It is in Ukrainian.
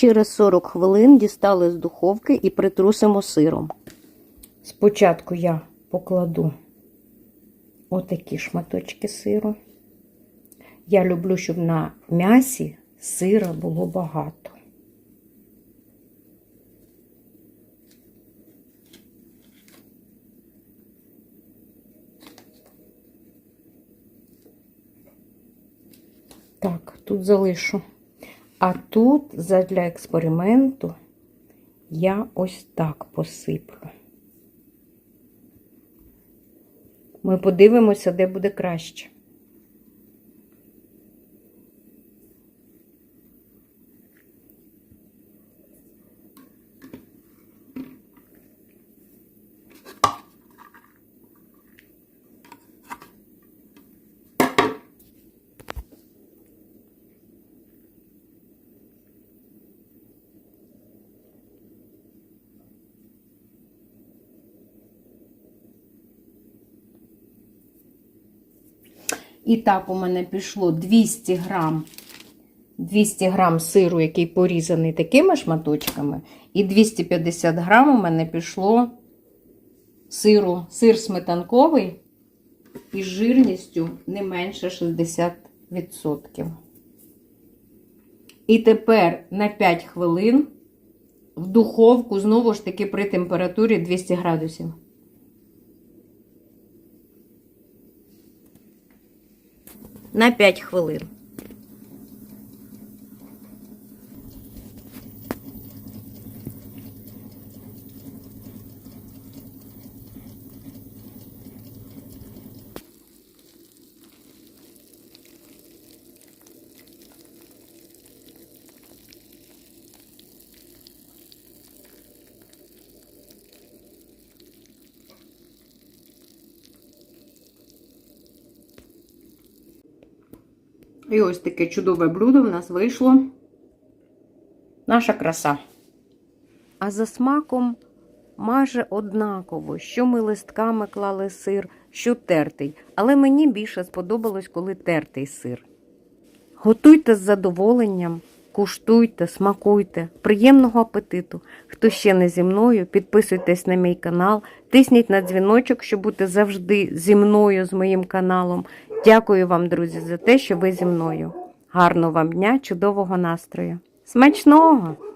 Через 40 хвилин дістали з духовки і притрусимо сиром. Спочатку я покладу отакі шматочки сиру. Я люблю, щоб на м'ясі сира було багато. Так, тут залишу. А тут задля експерименту я ось так посиплю. Ми подивимося, де буде краще. І так у мене пішло 200 грам, 200 грам сиру, який порізаний такими шматочками, і 250 грам у мене пішло сиру, сир сметанковий із жирністю не менше 60%. І тепер на 5 хвилин в духовку знову ж таки при температурі 200 градусів. На 5 хвилин. І ось таке чудове блюдо в нас вийшло. Наша краса. А за смаком майже однаково, що ми листками клали сир, що тертий. Але мені більше сподобалось, коли тертий сир. Готуйте з задоволенням, куштуйте, смакуйте. Приємного апетиту! Хто ще не зі мною, підписуйтесь на мій канал, тисніть на дзвіночок, щоб бути завжди зі мною, з моїм каналом. Дякую вам, друзі, за те, що ви зі мною. Гарного вам дня, чудового настрою. Смачного!